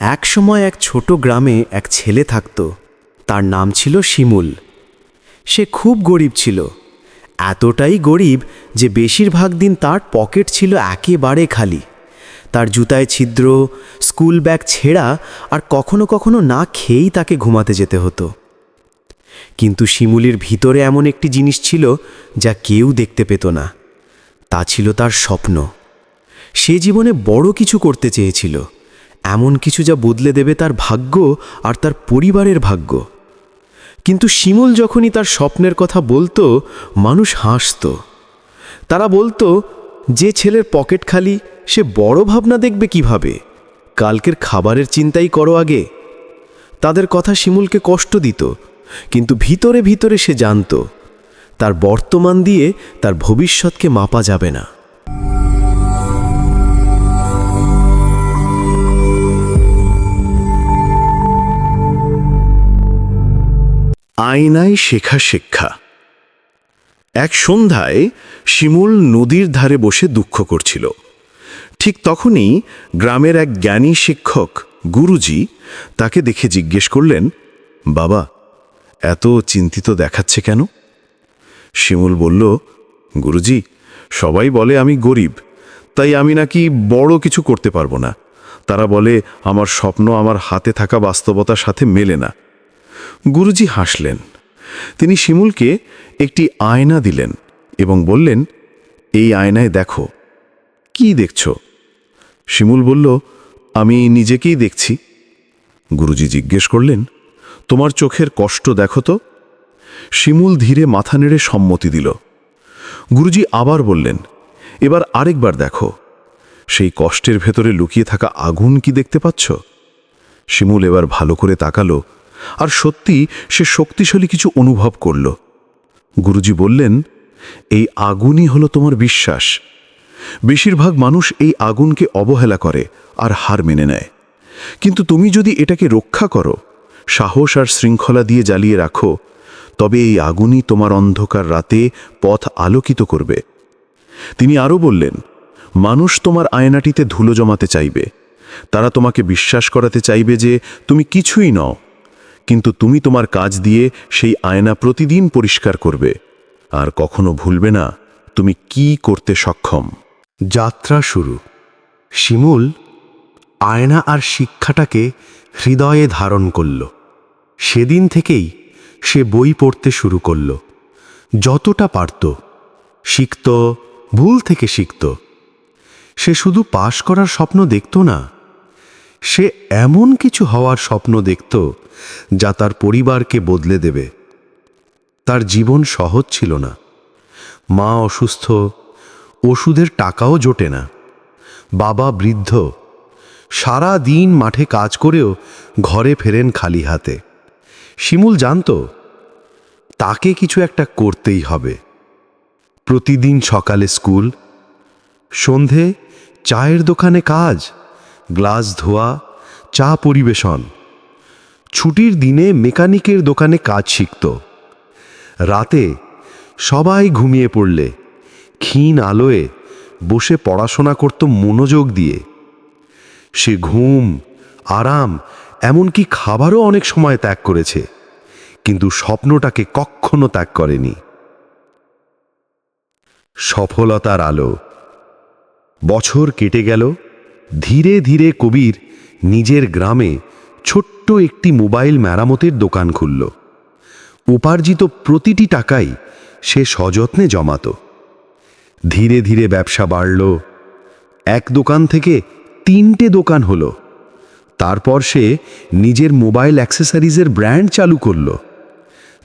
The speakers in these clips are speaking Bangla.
এক সময় এক ছোট গ্রামে এক ছেলে থাকত। তার নাম ছিল শিমুল। সে খুব গরিব ছিল। এতটাই গরিব যে বেশিরভাগ দিন তার পকেট ছিল একেবারে খালি। তার জুতায় ছিদ্র, স্কুল ব্যাগ ছেঁড়া আর কখনো কখনো না খেয়েই তাকে ঘুমাতে যেতে হতো। কিন্তু শিমুলির ভিতরে এমন একটি জিনিস ছিল যা কেউ দেখতে পেত না। তা ছিল তার স্বপ্ন। সে জীবনে বড় কিছু করতে চেয়েছিল। এমন কিছু যা বদলে দেবে তার ভাগ্য আর তার পরিবারের ভাগ্য। কিন্তু শিমুল যখনই তার স্বপ্নের কথা বলতো, মানুষ হাসত। তারা বলতো, যে ছেলের পকেট খালি, সে বড় ভাবনা দেখবে কীভাবে? কালকের খাবারের চিন্তাই করো আগে। তাদের কথা শিমুলকে কষ্ট দিত, কিন্তু ভিতরে ভিতরে সে জানত, তার বর্তমান দিয়ে তার ভবিষ্যৎকে মাপা যাবে না। আয়নায় শেখা শিক্ষা। এক সন্ধ্যায় শিমুল নদীর ধারে বসে দুঃখ করছিল। ঠিক তখনই গ্রামের এক জ্ঞানী শিক্ষক, গুরুজি, তাকে দেখে জিজ্ঞেস করলেন, বাবা, এত চিন্তিত দেখাচ্ছে কেন? শিমুল বলল, গুরুজি, সবাই বলে আমি গরিব, তাই আমি নাকি বড় কিছু করতে পারব না। তারা বলে, আমার স্বপ্ন আমার হাতে থাকা বাস্তবতার সাথে মেলে না। গুরুজি হাসলেন। তিনি শিমুলকে একটি আয়না দিলেন এবং বললেন, এই আয়নায় দেখো, কি দেখছ? শিমুল বলল, আমি নিজেকেই দেখছি। গুরুজি জিজ্ঞেস করলেন, তোমার চোখের কষ্ট দেখো তো? শিমুল ধীরে মাথা নেড়ে সম্মতি দিল। গুরুজি আবার বললেন, এবার আরেকবার দেখো, সেই কষ্টের ভেতরে লুকিয়ে থাকা আগুন কি দেখতে পাচ্ছ? শিমুল এবার ভালো করে তাকালো আর সত্যি সে শক্তিশালী কিছু অনুভব করল। গুরুজি বললেন, এই আগুনই হলো তোমার বিশ্বাস। বেশিরভাগ মানুষ এই আগুনকে অবহেলা করে আর হার মেনে নেয়। কিন্তু তুমি যদি এটাকে রক্ষা করো, সাহস আর শৃঙ্খলা দিয়ে জ্বালিয়ে রাখো, তবে এই আগুনই তোমার অন্ধকার রাতে পথ আলোকিত করবে। তিনি আরও বললেন, মানুষ তোমার আয়নাটিতে ধুলো জমাতে চাইবে। তারা তোমাকে বিশ্বাস করাতে চাইবে যে তুমি কিছুই নও কিন্তু তুমি তোমার কাজ দিয়ে সেই আয়না প্রতিদিন পরিষ্কার করবে। আর কখনো ভুলবে না, তুমি কি করতে সক্ষম। যাত্রা শুরু। শিমুল আয়না আর শিক্ষাটাকে হৃদয়ে ধারণ করল। সেদিন থেকেই সে বই পড়তে শুরু করল। যতটা পারত, শিখত, ভুল থেকে শিখত। সে শুধু পাশ করার স্বপ্ন দেখত না, সে এমন কিছু হওয়ার স্বপ্ন দেখত যা তার পরিবারকে বদলে দেবে। তার জীবন সহজ ছিল না। মা অসুস্থ, ওষুধের টাকাও জোটে না। বাবা বৃদ্ধ, সারা দিন মাঠে কাজ করেও ঘরে ফেরেন খালি হাতে। শিমুল জানত, তাকে কিছু একটা করতেই হবে। প্রতিদিন সকালে স্কুল, সন্ধে চায়ের দোকানে কাজ, গ্লাস ধোয়া, চা পরিবেশন। ছুটির দিনে মেকানিকের দোকানে কাজ শিখত। রাতে সবাই ঘুমিয়ে পড়লে, ক্ষীণ আলোয় বসে পড়াশোনা করত মনোযোগ দিয়ে। সে ঘুম, আরাম, এমনকি খাবারও অনেক সময় ত্যাগ করেছে, কিন্তু স্বপ্নটাকে কখনো ত্যাগ করেনি। সফলতার আলো। বছর কেটে গেল, ধীরে ধীরে কবির নিজের গ্রামে ছোট্ট একটি মোবাইল মেরামতের দোকান খুলল। উপার্জিত প্রতিটি টাকাই সে সযত্নে জমাত। ধীরে ধীরে ব্যবসা বাড়ল। এক দোকান থেকে তিনটে দোকান হলো। তারপর সে নিজের মোবাইল অ্যাক্সেসরিজের ব্র্যান্ড চালু করল।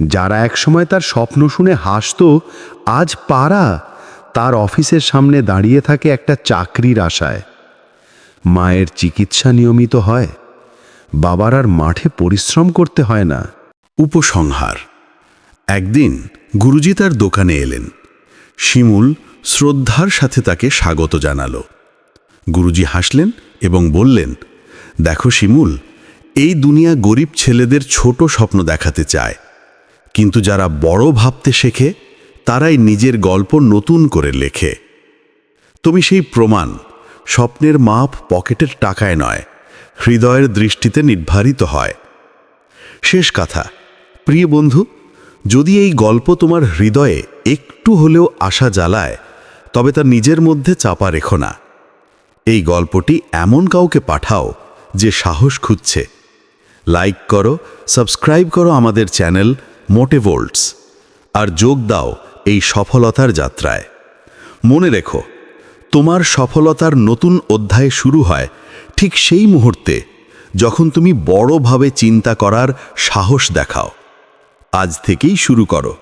যারা একসময় তার স্বপ্ন শুনে হাসতো, আজ পাড়া তার অফিসের সামনে দাঁড়িয়ে থাকে একটা চাকরির আশায়। মায়ের চিকিৎসা নিয়মিত হয়। বাবার আর মাঠে পরিশ্রম করতে হয় না। উপসংহার। একদিন গুরুজি তার দোকানে এলেন। শিমুল শ্রদ্ধার সাথে তাকে স্বাগত জানালো। গুরুজি হাসলেন এবং বললেন, দেখো শিমুল, এই দুনিয়া গরিব ছেলেদের ছোট স্বপ্ন দেখাতে চায়। কিন্তু যারা বড় ভাবতে শেখে, তারাই নিজের গল্প নতুন করে লেখে। তুমি সেই প্রমাণ, স্বপ্নের মাপ পকেটের টাকায় নয় হৃদয়ের দৃষ্টিতে নির্ধারিত হয়। শেষ কথা, প্রিয় বন্ধু, যদি এই গল্প তোমার হৃদয়ে একটু হলেও আশা জ্বালায়, তবে তা নিজের মধ্যে চাপা রেখো না। এই গল্পটি এমন কাউকে পাঠাও যে সাহস খুঁজছে। লাইক করো, সাবস্ক্রাইব করো আমাদের চ্যানেল মোটেভোল্টস আর যোগ দাও এই সফলতার যাত্রায়। মনে রেখো, তোমার সফলতার নতুন অধ্যায় শুরু হয় ঠিক সেই মুহূর্তে যখন তুমি বড়ভাবে চিন্তা করার সাহস দেখাও। আজ থেকেই শুরু করো।